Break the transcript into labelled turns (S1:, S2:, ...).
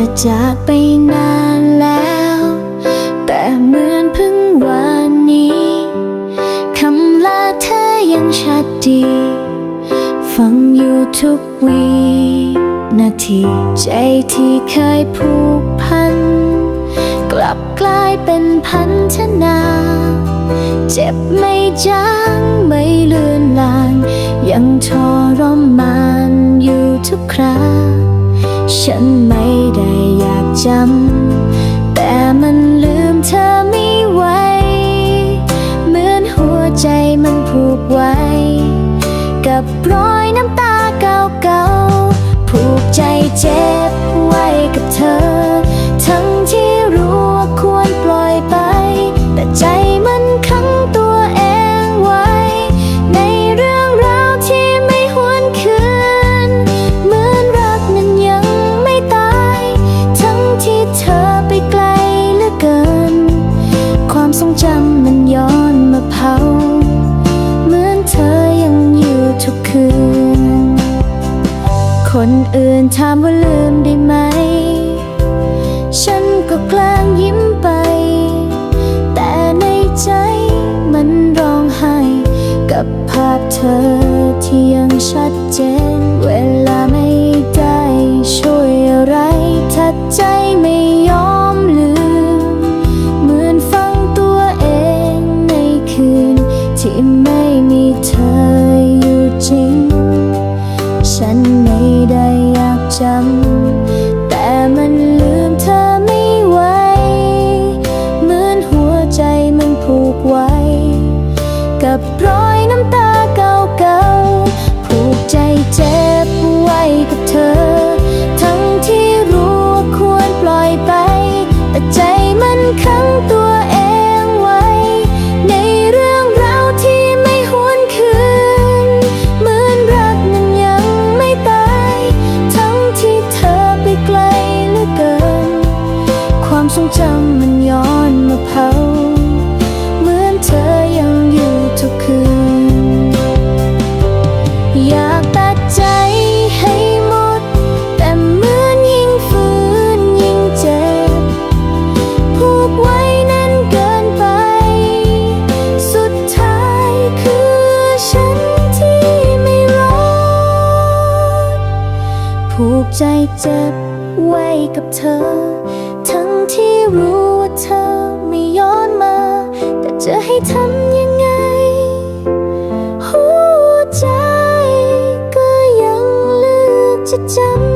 S1: อจากไปนานแล้ว แต่เหมือนเพิ่งวันนี้คำลาเธอยังชัดดี ฟังอยู่ทุกวีนาทีใจที่เคยผูกพัน กลับกลายเป็นพันธนา เจ็บไม่จางไม่เลือนลาง ยังทรมานอยู่ทุกครา ฉันไม่ได้ จำ แต่มันลืมเธอไม่ไหว เหมือนหัวใจมันผูกไว้ กับรอยน้ำตาเก่าๆ ผูกใจเจ็บ อนถามว่าลืมได้ไหม ฉันก็แกล้งยิ้มไป แต่ในใจมันร้องไห้ กับภาพเธอที่ยังชัด ความทรงจำมันย้อนมาเผา เหมือนเธอยังอยู่ทุกคืน อยากตัดใจให้หมด แต่เหมือนยิ่งฝืนยิ่งเจ็บ ผูกไว้แน่นเกินไป สุดท้ายคือฉันที่ไม่รอด ผูกใจเจ็บไว้กับเธอ จะให้ทำยังไง หัวใจก็ยังเลือกจะจำ